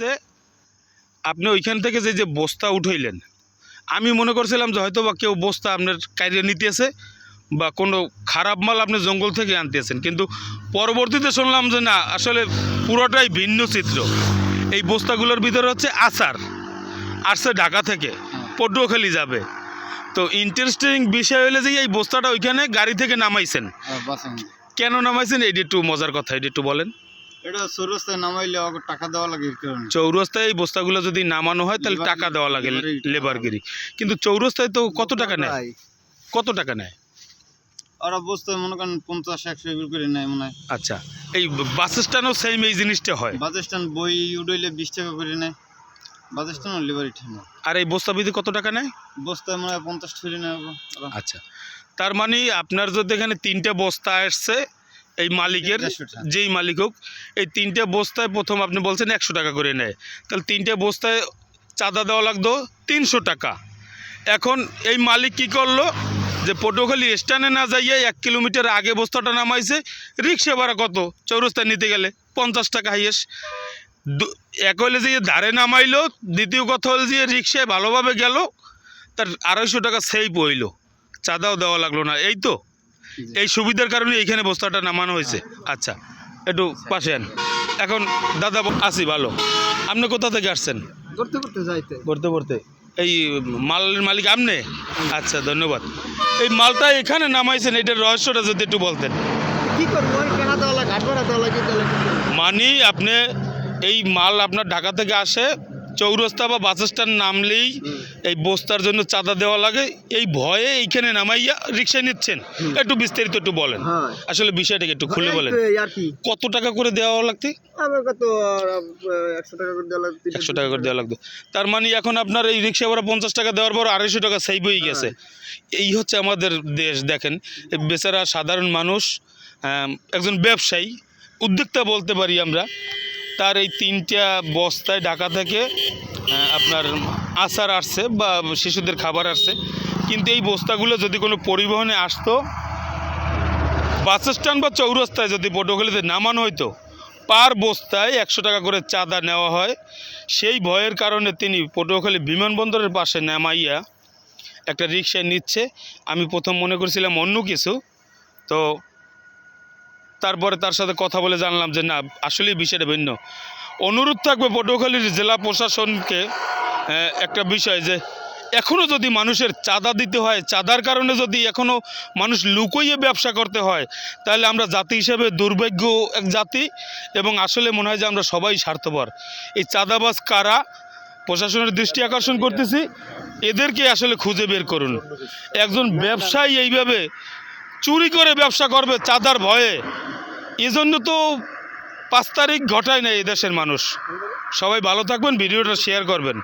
যে আপনি ওইখান থেকে যে যে বস্তা উঠাইলেন আমি মনে করছিলাম যে হয়তো বা কেউ বস্তা আপনার কাইরে নিতেছে বা কোনো খারাপ মাল আপনি জঙ্গল থেকে আনতেছেন। কিন্তু পরবর্তীতে শুনলাম যে না আসলে পুরোটাই ভিন্ন চিত্র। এই বস্তাগুলোর ভিতরে হচ্ছে আচার। আসছে ঢাকা থেকে পটুয়াখালী যাবে। তো ইন্টারেস্টিং বিষয় হলে যে এই বস্তাটা ওইখানে গাড়ি থেকে নামাইছেন। কেন নামাইছেন? এটি একটু মজার কথা এটি একটু বলেন। এটা সৌরাস্তায় নামাইলে টাকা দেওয়া লাগে চৌরাস্তায় এই বস্তাগুলো যদি নামানো হয় তাহলে টাকা দেওয়া লাগে লেবারগিরি। কিন্তু চৌরাস্তায় তো কত টাকা নেয়? কত টাকা নেয়? ওরা বসতে মনে করেন পঞ্চাশ একশো করে নেয় মনে হয়। আচ্ছা এই বাস স্ট্যান্ডও সেম এই জিনিসটা হয়? বাস স্ট্যান্ড বই বিশ টাকা করে নেয়। বাস স্ট্যান্ড লিভারি ঠিক না আর এই বস্তা বিধি কত টাকা নেয়? বস্তায় মনে হয় পঞ্চাশ নেয় আচ্ছা তার মানে আপনার যদি এখানে তিনটে বস্তা আসছে এই মালিকের যেই মালিক হোক এই তিনটে বস্তায় প্রথম আপনি বলছেন একশো টাকা করে নেয়। তাহলে তিনটে বস্তায় চাঁদা দেওয়া লাগতো তিনশো টাকা। এখন এই মালিক কি করল যে পটুয়াখালী স্ট্যান্ডে না যাইয়ে এক কিলোমিটার আগে বস্তাটা নামাইছে রিক্সা ভাড়া কত? চৌরাস্তায় নিতে গেলে পঞ্চাশ টাকা হাইয়েস এক হলে যে ধারে নামাইলো দ্বিতীয় কথা হলো যে রিক্সায় ভালোভাবে গেল তার আড়াইশো টাকা সেভ হইল। চাঁদাও দেওয়া লাগল না। এই তো। এই সুবিধার কারণে এইখানে বস্তাটা নামানো হয়েছে। আচ্ছা একটু পাশে আন। এখন দাদা আসি ভালো। আপনি কোথা থেকে আসছেন? করতে করতে যাইতে। করতে করতে এই মালের মালিক আপনি? আচ্ছা ধন্যবাদ। এই মালটা এখানে নামাইছেন এটার রহস্যটা যদি একটু বলতেন। কি করব? মানি আপনি এই মাল আপনার ঢাকা থেকে আসে চৌরাস্তা বা বাস স্ট্যান্ড নামলেই এই বস্তার জন্য চাঁদা দেওয়া লাগে। এই ভয়ে এইখানে নামাইয়া রিক্সা নিচ্ছেন। একটু বিস্তারিত একটু বলেন। হ্যাঁ। আসলে বিষয়টাকে একটু খুলে বলেন। আর কি। কত টাকা করে দেওয়া লাগতে? একশো টাকা করে দেওয়া লাগবে একশো টাকা করে দেওয়া লাগতো। তার মানে এখন আপনার এই রিক্সা ভাড়া পঞ্চাশ টাকা দেওয়ার পর আড়াইশো টাকা সেভ হয়ে গেছে। এই হচ্ছে আমাদের দেশ দেখেন। বেচারা সাধারণ মানুষ একজন ব্যবসায়ী উদ্যোক্তা বলতে পারি আমরা। তার এই তিনটা বস্তায় ঢাকা থেকে আপনার আচার আসছে বা শিশুদের খাবার আসছে। কিন্তু এই বস্তাগুলো যদি কোনো পরিবহনে আসতো, বাস স্ট্যান্ড বা চৌরাস্তায় যদি পটুয়াখালীতে নামানো হইতো, পার বস্তায় একশো টাকা করে চাঁদা নেওয়া হয়। সেই ভয়ের কারণে তিনি পটুয়াখালী বিমানবন্দরের পাশে নামাইয়া একটা রিক্সায় নিচ্ছে। আমি প্রথম মনে করছিলাম অন্য কিছু। তো তারপরে তার সাথে কথা বলে জানলাম যে না, আসলেই বিষয়টা ভিন্ন। অনুরোধ থাকবে পটুয়াখালীর জেলা প্রশাসনকে একটা বিষয় যে এখনও যদি মানুষের চাঁদা দিতে হয়, চাঁদার কারণে যদি এখনও মানুষ লুকোইয়ে ব্যবসা করতে হয়, তাহলে আমরা জাতি হিসেবে দুর্ভাগ্য এক জাতি এবং আসলে মনে হয় যে আমরা সবাই স্বার্থপর। এই চাঁদাবাজ কারা? প্রশাসনের দৃষ্টি আকর্ষণ করতেছি। এদেরকে আসলে খুঁজে বের করুন। একজন ব্যবসায়ী এইভাবে চুরি করে ব্যবসা করবে চাঁদার ভয়ে। এজন্য তো পাঁচ তারিখ ঘটায় না এই দেশের মানুষ। সবাই ভালো থাকবেন, ভিডিওটা শেয়ার করবেন।